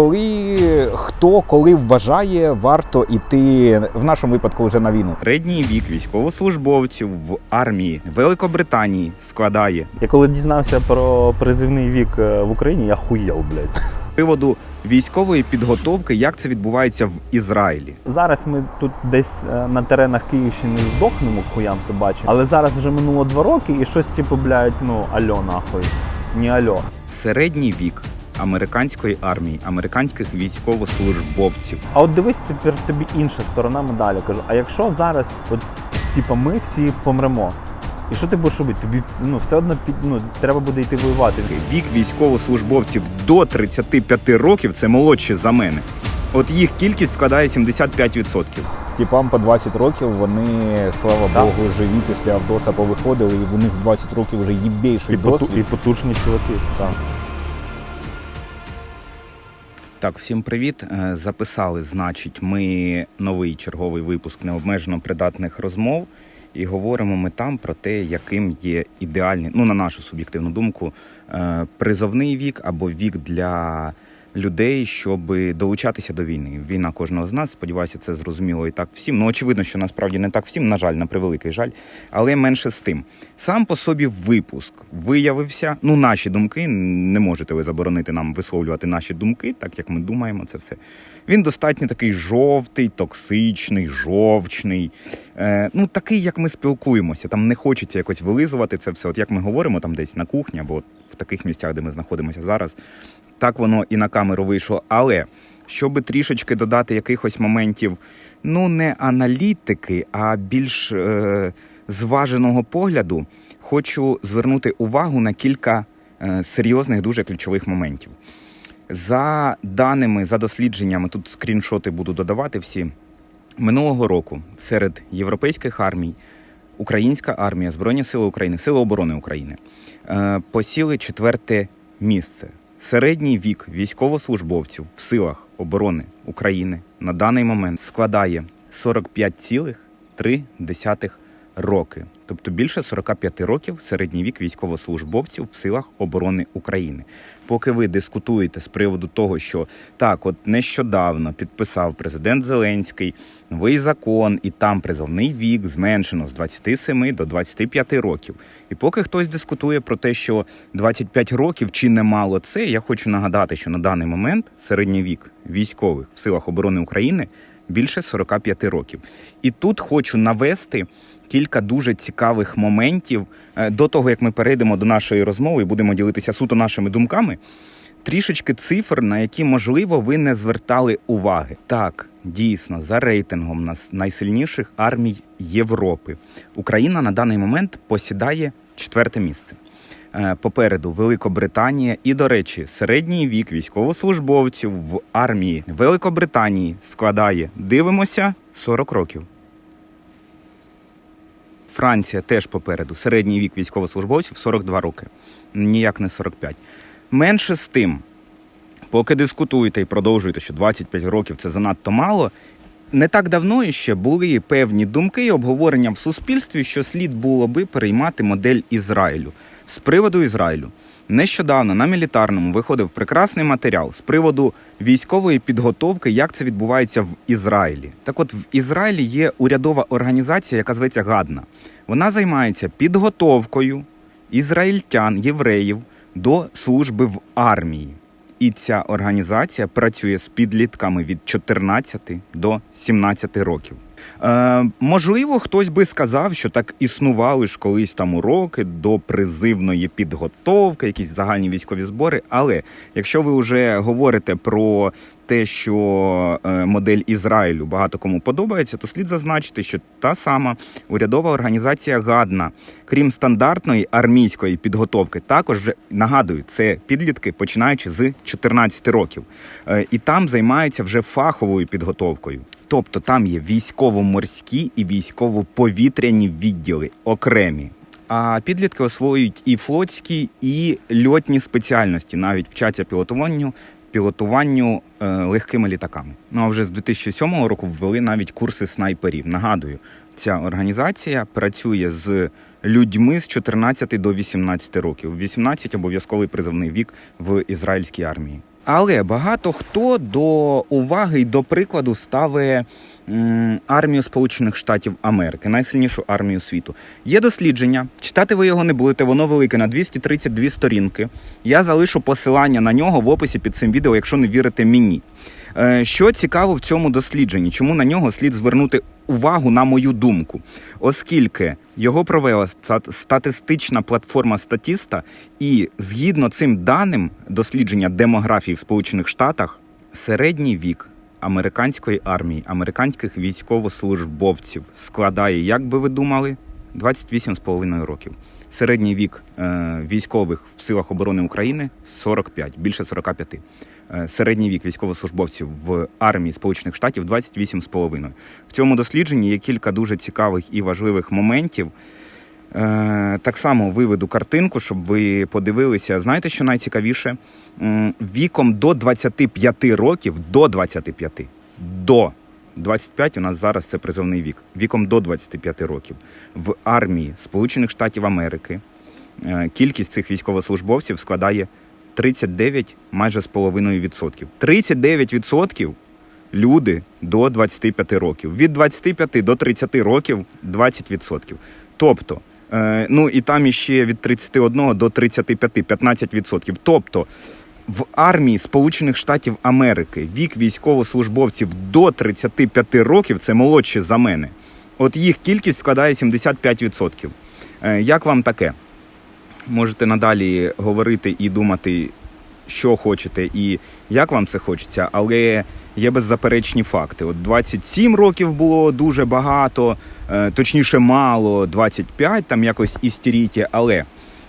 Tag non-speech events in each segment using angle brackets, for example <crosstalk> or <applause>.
Коли хто коли вважає, варто іти в нашому випадку вже на війну. Середній вік військовослужбовців в армії Великобританії складає Я коли дізнався про призивний вік е, в Україні, я хуєл, блядь. приводу військової підготовки, як це відбувається в Ізраїлі. Зараз ми тут десь е, на теренах Київщини здохнемо хуям собачим, але зараз вже минуло два роки і щось типу, блядь, ну альо нахуй. Не альо. Середній вік американської армії, американських військовослужбовців. А от дивись тепер тобі інша сторона медалі. Кажу, а якщо зараз, от типу, ми всі помремо, і що ти будеш робити? Тобі ну все одно під ну треба буде йти воювати. Вік військовослужбовців до 35 років це молодші за мене. От їх кількість складає 75%. Тіпам по 20 років вони, слава Так. Богу, живі після Авдоса повиходили, і в них 20 років вже їбейший І, поту, досвід. і потужні чуваки. Так. Так, всім привіт. Е, Записали, значить, ми новий черговий випуск необмежено придатних розмов. І говоримо ми там про те, яким є ідеальний, ну на нашу суб'єктивну думку, е, призовний вік або вік для людей, щоб долучатися до війни. Війна кожного з нас. Сподіваюся, це зрозуміло і так всім. Ну очевидно, що насправді не так всім, на жаль, на превеликий жаль, але менше з тим. Сам по собі випуск виявився. Ну, наші думки не можете ви заборонити нам висловлювати наші думки, так як ми думаємо, це все. Він достатньо такий жовтий, токсичний, жовчний. Е, ну, такий, як ми спілкуємося. Там не хочеться якось вилизувати це все. От як ми говоримо там десь на кухні або в таких місцях, де ми знаходимося зараз. Так воно і на камеру вийшло. Але щоб трішечки додати якихось моментів, ну не аналітики, а більш е, зваженого погляду, хочу звернути увагу на кілька е, серйозних, дуже ключових моментів. За даними, за дослідженнями, тут скріншоти буду додавати всі. Минулого року серед європейських армій Українська армія, Збройні Сили України, Сили оборони України е, посіли четверте місце. Середній вік військовослужбовців в силах оборони України на даний момент складає 45,3 роки. Тобто більше 45 років середній вік військовослужбовців в силах оборони України. Поки ви дискутуєте з приводу того, що так, от нещодавно підписав президент Зеленський новий закон, і там призовний вік зменшено з 27 до 25 років. І поки хтось дискутує про те, що 25 років чи немало це, я хочу нагадати, що на даний момент середній вік військових в силах оборони України більше 45 років. І тут хочу навести кілька дуже цікавих моментів е, до того, як ми перейдемо до нашої розмови і будемо ділитися суто нашими думками. Трішечки цифр, на які, можливо, ви не звертали уваги. Так, дійсно, за рейтингом нас найсильніших армій Європи Україна на даний момент посідає четверте місце. Е, Попереду Великобританія і, до речі, середній вік військовослужбовців в армії Великобританії складає, дивимося, 40 років. Франція теж попереду. Середній вік військовослужбовців 42 роки. Ніяк не 45. Менше з тим, поки дискутуєте і продовжуєте, що 25 років це занадто мало. Не так давно іще були певні думки і обговорення в суспільстві, що слід було би переймати модель Ізраїлю. З приводу Ізраїлю. Нещодавно на мілітарному виходив прекрасний матеріал з приводу військової підготовки, як це відбувається в Ізраїлі. Так от в Ізраїлі є урядова організація, яка зветься Гадна. Вона займається підготовкою ізраїльтян, євреїв до служби в армії. І ця організація працює з підлітками від 14 до 17 років. Е, можливо, хтось би сказав, що так існували ж колись там уроки до призивної підготовки, якісь загальні військові збори. Але якщо ви вже говорите про те, що е, модель Ізраїлю багато кому подобається, то слід зазначити, що та сама урядова організація Гадна, крім стандартної армійської підготовки, також нагадую, це підлітки починаючи з 14 років, Е, і там займаються вже фаховою підготовкою. Тобто там є військово-морські і військово-повітряні відділи окремі. А підлітки освоюють і флотські, і льотні спеціальності, навіть вчаться пілотуванню, пілотуванню е, легкими літаками. Ну а вже з 2007 року ввели навіть курси снайперів. Нагадую, ця організація працює з людьми з 14 до 18 років. 18 обов'язковий призовний вік в ізраїльській армії. Але багато хто до уваги і до прикладу ставить армію Сполучених Штатів Америки, найсильнішу армію світу. Є дослідження. Читати ви його не будете, воно велике на 232 сторінки. Я залишу посилання на нього в описі під цим відео, якщо не вірите мені. Е, Що цікаво в цьому дослідженні? Чому на нього слід звернути увагу, на мою думку? Оскільки його провела статистична платформа Статіста, і згідно цим даним дослідження демографії в Сполучених Штатах, середній вік американської армії, американських військовослужбовців складає, як би ви думали, 28,5 років. Середній вік е, військових в силах оборони України 45, більше 45. Е, Середній вік військовослужбовців в армії Сполучених Штатів 28,5. В цьому дослідженні є кілька дуже цікавих і важливих моментів. Е, Так само виведу картинку, щоб ви подивилися. Знаєте, що найцікавіше? Віком до 25 років, до 25, до 25 у нас зараз це призовний вік. Віком до 25 років в армії Сполучених Штатів Америки е, кількість цих військовослужбовців складає 39 майже з половиною відсотків. 39 відсотків люди до 25 років. Від 25 до 30 років 20 відсотків. Тобто, е, ну і там іще від 31 до 35 15 відсотків. Тобто, в армії Сполучених Штатів Америки вік військовослужбовців до 35 років це молодші за мене. От їх кількість складає 75%. Е, Як вам таке? Можете надалі говорити і думати, що хочете, і як вам це хочеться, але є беззаперечні факти. От 27 років було дуже багато, е, точніше, мало, 25, там якось істеріті, але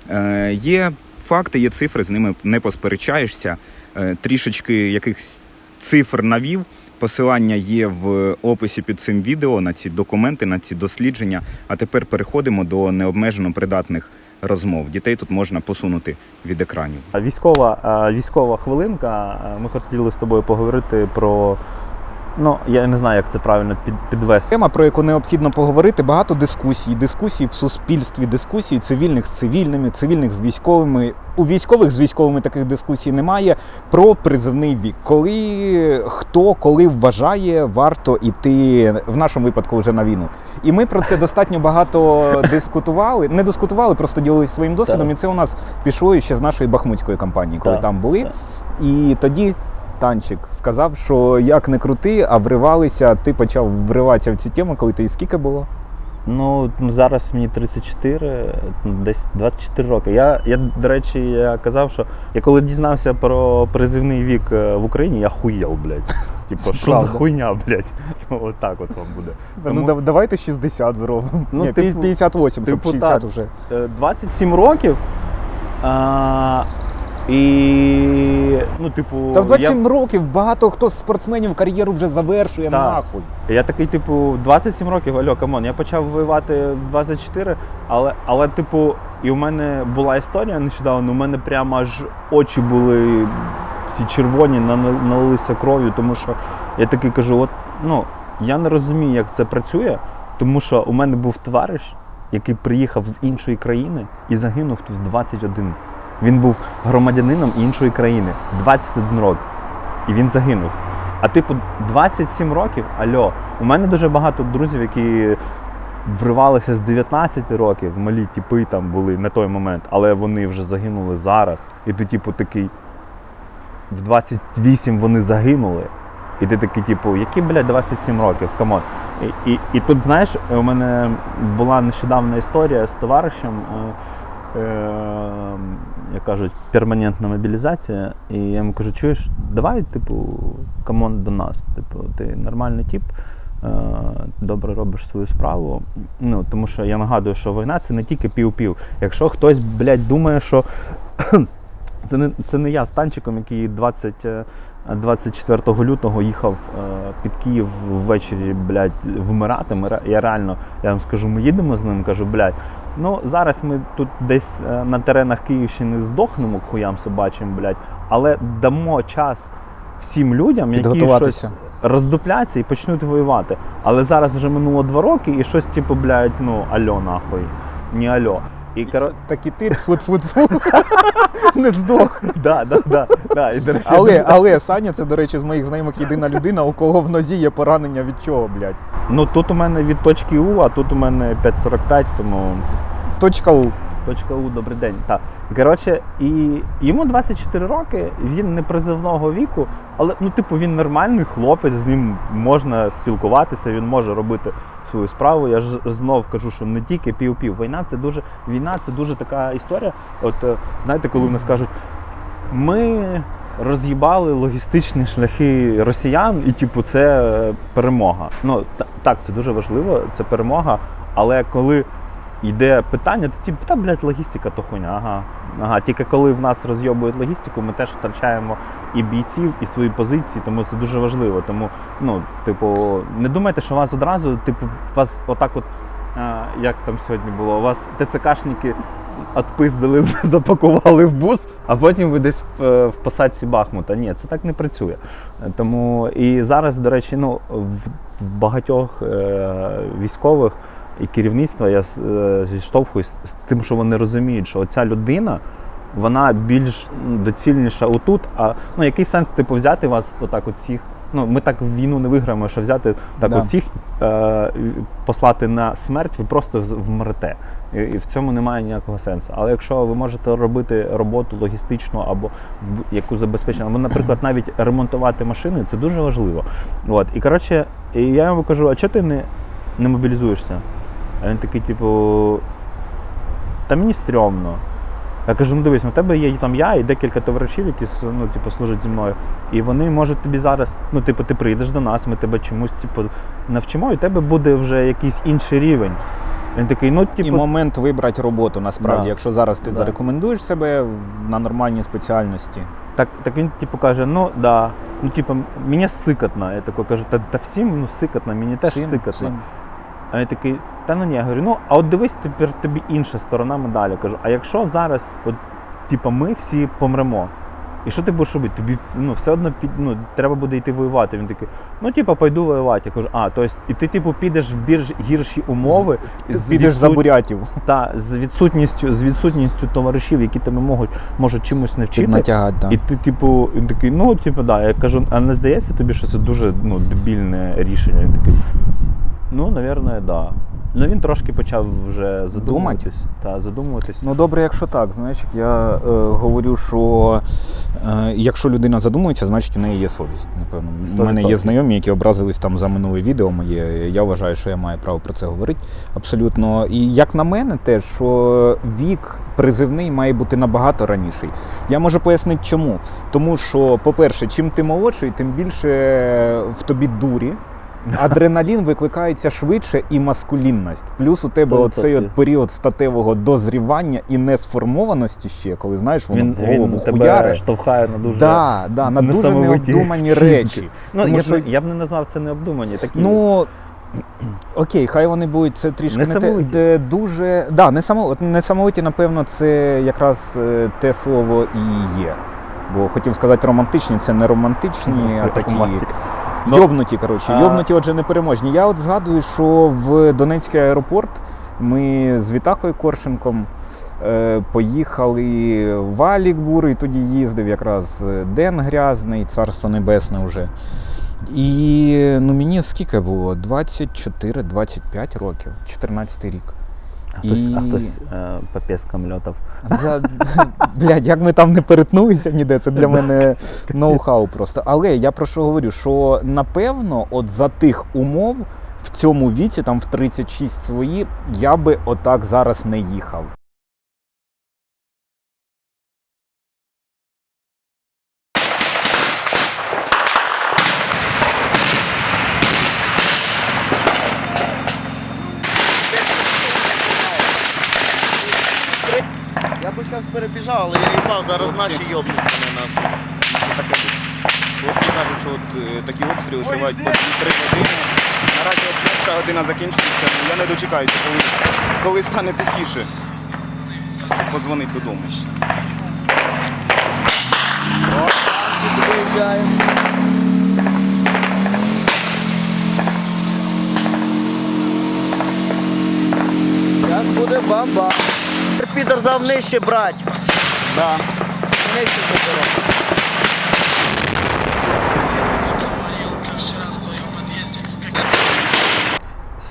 е, є факти, є цифри, з ними не посперечаєшся. Е, Трішечки якихось цифр навів. Посилання є в описі під цим відео на ці документи, на ці дослідження. А тепер переходимо до необмежено придатних розмов. Дітей тут можна посунути від екранів. Військова, військова хвилинка. Ми хотіли з тобою поговорити про. Ну, я не знаю, як це правильно під, підвести. Тема, про яку необхідно поговорити, багато дискусій, дискусій в суспільстві, дискусій цивільних з цивільними, цивільних з військовими. У військових з військовими таких дискусій немає. Про призивний вік. Коли хто коли вважає, варто іти в нашому випадку вже на війну. І ми про це достатньо багато дискутували. Не дискутували, просто ділилися своїм досвідом. Так. І це у нас пішло ще з нашої бахмутської кампанії, коли Так, там були. так. І тоді танчик сказав, що як не крути, а вривалися, ти почав вриватися в ці теми, коли ти скільки було? Ну, ну, зараз мені 34, ну, десь 24 роки. Я, я, до речі, я казав, що я коли дізнався про призивний вік е, в Україні, я хуєв, блядь. <laughs> Типу, що за хуйня, блядь? Ну, <laughs> отак от вам буде. Ну Тому- да- давайте 60 зробимо. Ну, Ні, типу- 58, щоб типу 60 так. вже. Е, 27 років. А, і, ну, типу, Та в я- 27 років багато хто з спортсменів кар'єру вже завершує Так. нахуй. Я такий, типу, 27 років, альо, камон, я почав воювати в 24, але, але типу, і у мене була історія нещодавно, у мене прямо аж очі були всі червоні, налилися кров'ю, тому що я такий кажу, от, ну, я не розумію, як це працює, тому що у мене був товариш, який приїхав з іншої країни і загинув тут в 21. Він був громадянином іншої країни, 21 рок. І він загинув. А типу, 27 років, альо, у мене дуже багато друзів, які вривалися з 19 років, малі тіпи там були на той момент, але вони вже загинули зараз. І ти, типу, такий. В 28 вони загинули. І ти такий, типу, які, блядь, 27 років, камон. І, і, і тут, знаєш, у мене була нещодавна історія з товаришем. Е, е, як кажуть, перманентна мобілізація. І я йому кажу, чуєш, давай, типу, камон до нас. Типу, ти нормальний тип, е, добре робиш свою справу. Ну, тому що я нагадую, що війна це не тільки пів-пів. Якщо хтось, блядь, думає, що <coughs> це не, це не я з танчиком, який 20. е, 24 лютого їхав е, під Київ ввечері, блядь, вмирати. Ми, я реально, я вам скажу, ми їдемо з ним, кажу, блядь, ну зараз ми тут десь е, на теренах Київщини здохнемо к хуям собачим, блядь, але дамо час всім людям, які щось роздупляться і почнуть воювати. Але зараз вже минуло два роки і щось, типу, блядь, ну, альо нахуй. Не альо. І коро... Так і ти фут фут фу не здох. да, да, да, да. І, до речі, Але, але Саня, це, до речі, з моїх знайомих єдина людина, у кого в нозі є поранення від чого, блядь. Ну тут у мене від точки У, а тут у мене 5.45, тому Точка У. У, добрий день. Так. Коротше, і йому 24 роки, він не призивного віку, але ну, типу, він нормальний хлопець, з ним можна спілкуватися, він може робити свою справу. Я ж знов кажу, що не тільки пів-пів. Війна це дуже війна, це дуже така історія. От е, знаєте, коли в нас кажуть, ми роз'їбали логістичні шляхи росіян, і типу, це перемога. Ну та- так, це дуже важливо, це перемога. Але коли йде питання, то типу, та блядь, логістика то хуйня. Ага. Ага. Тільки коли в нас розйобують логістику, ми теж втрачаємо і бійців, і свої позиції, тому це дуже важливо. Тому, ну, типу, не думайте, що вас одразу, типу, вас отак от. А, як там сьогодні було? У вас ТЦКшники відпиздили, <laughs> запакували в бус, а потім ви десь в, е, в посадці Бахмута. Ні, це так не працює. Е, Тому і зараз, до речі, ну, в, в багатьох е, військових і керівництва я е, зіштовхуюсь з тим, що вони розуміють, що оця людина. Вона більш доцільніша отут. А ну який сенс типу взяти вас отак от всіх? Ну ми так війну не виграємо, що взяти так Да. от всіх е, послати на смерть, ви просто вмрете. І, і в цьому немає ніякого сенсу. Але якщо ви можете робити роботу логістичну або яку забезпечено, або, наприклад, навіть ремонтувати машини, це дуже важливо. От. І коротше, і я йому кажу, а чого ти не, не мобілізуєшся? А він такий, типу, та мені стрьомно. Я кажу, ну дивись, ну, у тебе є там я і декілька товаришів, які ну, типу, служать зі мною. І вони можуть тобі зараз, ну, типу, ти прийдеш до нас, ми тебе чомусь типу, навчимо, і у тебе буде вже якийсь інший рівень. Він такий, ну, І типу, момент вибрати роботу насправді, Да. якщо зараз ти Да. зарекомендуєш себе на нормальній спеціальності. так, так він типу каже, ну да. Ну, типу, мені сикотно. Я такий кажу, та, та всім ну, сикотно, мені теж Всім, сикотно. всім. А я такий, та ну ні, я говорю, ну а от дивись тепер тобі інша сторона медалі. Кажу, а якщо зараз, от, типа, ми всі помремо, і що ти будеш робити? Тобі ну, все одно під, ну, треба буде йти воювати. Він такий, ну типа, пойду воювати. Я кажу, а, тобто, і ти, типу, підеш в більш гірші умови, Ти з підеш за бурятів. та, з відсутністю, з відсутністю товаришів, які тебе можуть, можуть чимось навчити. Піднатягати, так. І ти, типу, він такий, ну, типу, да. Я кажу, а не здається тобі, що це дуже ну, дебільне рішення? Він такий, ну, напевно, да. Ну він трошки почав вже задумуватись. Та, задумуватись. Ну добре, якщо так. Знаєш, як я е, говорю, що е, якщо людина задумується, значить у неї є совість. Напевно, у мене є знайомі, які образились там за минуле відео моє. Я вважаю, що я маю право про це говорити. Абсолютно. І як на мене, теж що вік призивний має бути набагато раніший. Я можу пояснити, чому. Тому що, по-перше, чим ти молодший, тим більше в тобі дурі. Адреналін викликається швидше і маскулінність. Плюс у тебе Сто оцей от відсотків. період статевого дозрівання і несформованості ще, коли знаєш, воно Він, в голову він тебе хуяре. штовхає на дуже Да, да, на дуже несамовиті необдумані вчинки. речі. Ну, Тому я, що- б, не- я б не назвав це необдумані. Такі, Ну окей, хай вони будуть це трішки не те, Несамовиті. де дуже. Да, несамовиті, несамовиті, напевно, це якраз е, те слово і є. Бо хотів сказати романтичні, це не романтичні, а такі. романтика. Ну, Йобнуті, коротше, а- йобнуті, отже, непереможні. Я от згадую, що в Донецький аеропорт ми з Вітахою Коршенком е, поїхали в Алік бурий, тоді їздив якраз е, Ден Грязний, царство небесне вже. І ну, мені скільки було? 24-25 років, 14 рік. А хтось, а хтось е, по пескам льотав. Блядь, як ми там не перетнулися ніде, це для мене ноу-хау просто. Але я про що говорю, що напевно, от за тих умов в цьому віці, там в 36 свої, я би отак зараз не їхав. Я би зараз але я їбав, зараз наші йобнуть мене. Таке. Хлопці кажуть, що от е, такі обстріли тривають по 2-3 години. Наразі от перша година закінчується, ну, я не дочекаюся, коли, коли стане тихіше. Щоб подзвонити додому. Виїжджаємо. Як буде бамба. підерзав нижче брать. Да.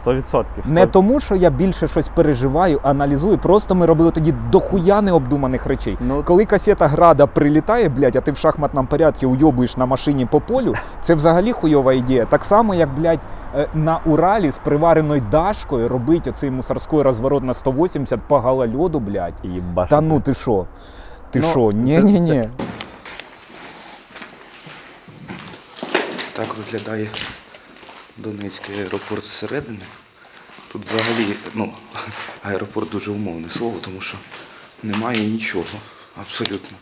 Сто відсотків. Не тому, що я більше щось переживаю, аналізую. Просто ми робили тоді дохуя необдуманих речей. Ну, Коли касета града прилітає, блядь, а ти в шахматному порядку уйобуєш на машині по полю, це взагалі хуйова ідея. Так само, як, блядь, е, на Уралі з привареною дашкою робить оцей мусорський розворот на 180 по галальоду, блядь. Їбаш. Та ну ти що? Ти Ну, що? це- Ні-ні-ні. Так виглядає Донецький аеропорт зсередини. Тут взагалі ну, <laughs> аеропорт дуже умовне слово, тому що немає нічого абсолютно.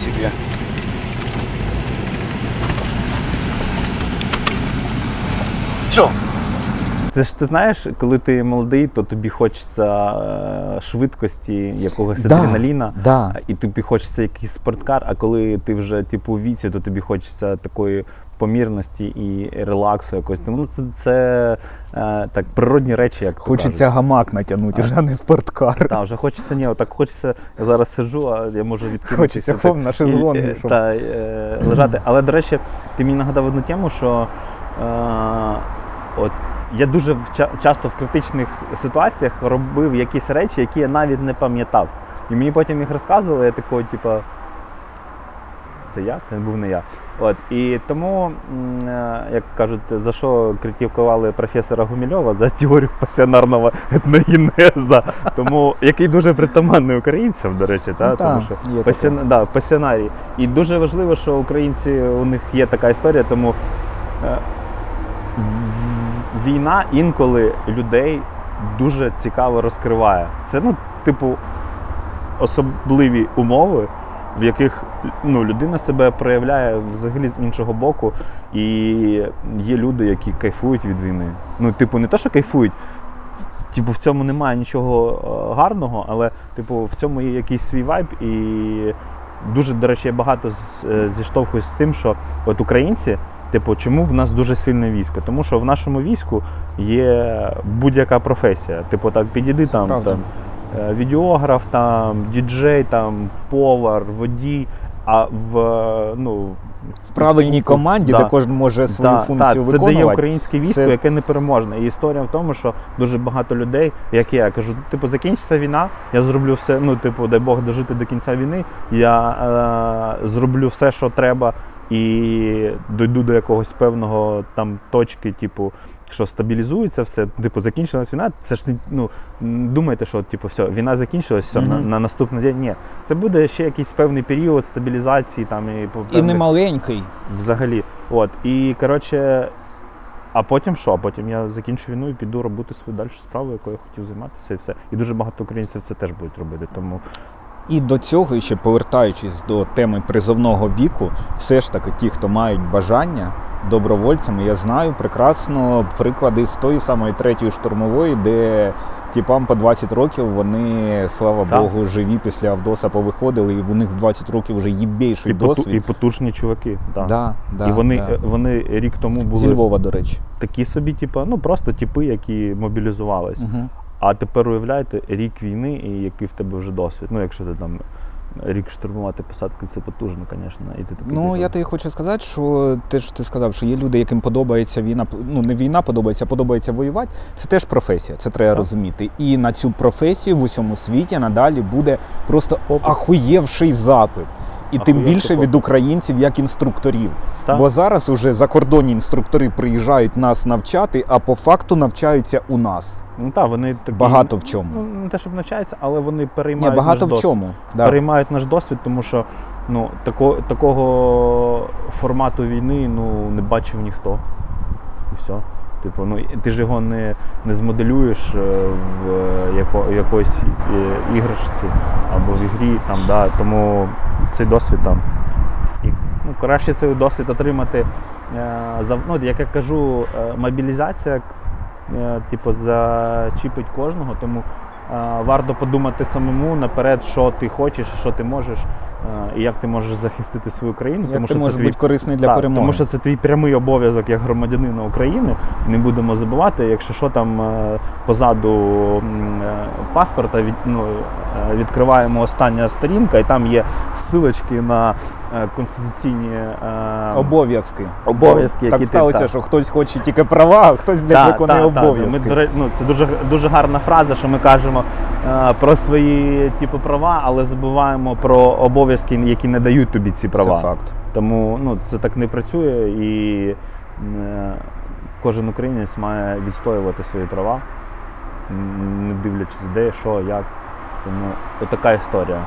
себе. Все. Ти ж ти знаєш, коли ти молодий, то тобі хочеться е, швидкості, якогось Да, адреналіна, да. і тобі хочеться якийсь спорткар, а коли ти вже типу віці, то тобі хочеться такої помірності і релаксу якось. Тому це, це е, так природні речі, як Хочеться гамак натягнути, вже не спорткар. Так, вже хочеться ні, отак хочеться. Я зараз сиджу, а я можу відкинутися. Хочеться хом на шезлонг, е, Та, е, лежати. Але, до речі, ти мені нагадав одну тему, що е, от, я дуже часто в критичних ситуаціях робив якісь речі, які я навіть не пам'ятав. І мені потім їх розказували, я такий, типу, це я, це був не я. От і тому, е, як кажуть, за що критикували професора Гумільова за теорію пасіонарного етногенеза, тому який дуже притаманний українцям, до речі, та, Ну, та, тому що є пасіон, да, пасіонарій. І дуже важливо, що українці у них є така історія, тому е, війна інколи людей дуже цікаво розкриває. Це, ну, типу, особливі умови, в яких ну, людина себе проявляє взагалі з іншого боку, і є люди, які кайфують від війни. Ну, типу, не те, що кайфують. Типу, в цьому немає нічого е, гарного, але типу, в цьому є якийсь свій вайб. І дуже, до речі, я багато е, зіштовхуюсь з тим, що от українці, типу, чому в нас дуже сильне військо? Тому що в нашому війську є будь-яка професія. Типу, так, підійди там, там е, відеограф, там, діджей, там, повар, водій. А в ну, В правильній команді, Да. де кожен може свою Да, функцію так, це дає українське військо, Це- яке непереможне. І історія в тому, що дуже багато людей, як я кажу, типу, закінчиться війна, я зроблю все. Ну, типу, дай Бог дожити до кінця війни. Я е, зроблю все, що треба, і дойду до якогось певного там точки, типу, що стабілізується все. Типу, закінчилась війна. Це ж не ну м, думайте, що типу, все, війна закінчилась, все, на, Мгм. на наступний день. Ні, це буде ще якийсь певний період стабілізації там і по І не маленький. взагалі. От. І коротше, а потім що? А Потім я закінчу війну і піду робити свою далі справу, якою я хотів займатися, і все. І дуже багато українців це теж будуть робити. Тому І до цього, ще повертаючись до теми призовного віку, все ж таки ті, хто мають бажання добровольцями, я знаю прекрасно приклади з тої самої третьої штурмової, де тіпам по 20 років вони, слава Так. Богу, живі після Авдоса повиходили, і в них в 20 років вже їбейший і, поту, і потужні чуваки. Да. Да, да, і вони, да. е, вони рік тому Зі були Львова, до речі. такі собі, типу, ну просто типи, які мобілізувались. Угу. А тепер уявляєте, рік війни і який в тебе вже досвід. Ну, якщо ти там рік штурмувати посадки, це потужно, звісно. І ти такий, Ну, типу, я тобі хочу сказати, що те, що ти сказав, що є люди, яким подобається війна, ну не війна подобається, а подобається воювати. Це теж професія, це треба Так. розуміти. І на цю професію в усьому світі надалі буде просто ахуєвший запит. І тим більше від українців як інструкторів. Так. Бо зараз уже закордонні інструктори приїжджають нас навчати, а по факту навчаються у нас. Ну так, вони такі, Багато в чому. Ну, не те, щоб навчаються, але вони Ні, переймають багато наш в досвід. Да. переймають наш досвід, тому що ну, тако, такого формату війни ну, не бачив ніхто. І все. Типу, ну, ти ж його не, не змоделюєш е, в е, яко, якоїсь е, іграшці або в ігрі, там, да, тому цей досвід там. І, ну, краще цей досвід отримати. За, ну, як я кажу, мобілізація типу, зачіпить кожного, тому варто подумати самому наперед, що ти хочеш, що ти можеш, і як ти можеш захистити свою країну. Як тому ти що можеш це твій бути корисний для так, перемоги? Тому що це твій прямий обов'язок як громадянина України. Не будемо забувати, якщо що там е, позаду е, паспорта від, ну, е, відкриваємо остання сторінка, і там є ссилочки на е, конституційні е, Обов'язки. обов'язки, так які ти- сталося, так. що хтось хоче тільки права, а хтось блядь, виконує обов'язки. Ми, ну, це дуже, дуже гарна фраза, що ми кажемо е, про свої типу, права, але забуваємо про обов'язки, які не дають тобі ці права. Це факт. Тому ну, це так не працює і е, кожен українець має відстоювати свої права, не дивлячись де, що, як. Тому отака історія.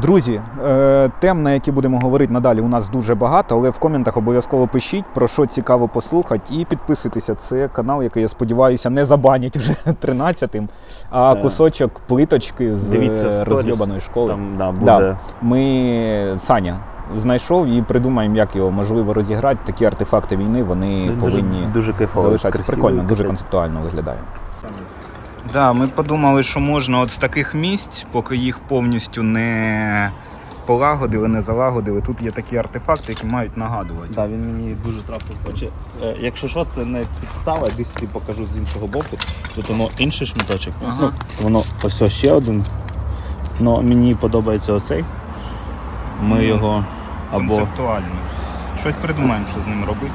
Друзі, е, тем, на які будемо говорити надалі, у нас дуже багато, але в коментах обов'язково пишіть, про що цікаво послухати, і підписуйтеся. Це канал, який я сподіваюся, не забанять вже <laughs> 13-тим, а Е, кусочок плиточки з Дивіться е, розйобаної школи. Там да, буде. Да. Ми Саня знайшов і придумаємо, як його можливо розіграти. Такі артефакти війни вони дуже, повинні дуже кайфово. залишатися. красиво, Прикольно, дуже концептуально виглядає. Да, ми подумали, що можна от з таких місць, поки їх повністю не полагодили, не залагодили. Тут є такі артефакти, які мають нагадувати. Так, він мені дуже трапив очі. Е, Якщо що, це не підстава, я десь тобі покажу з іншого боку. Тут воно інший шматочок. Ага. Ну, воно ось ще один. Ну, мені подобається оцей. Ми Ну, його або. Концептуально. Щось придумаємо, що з ним робити.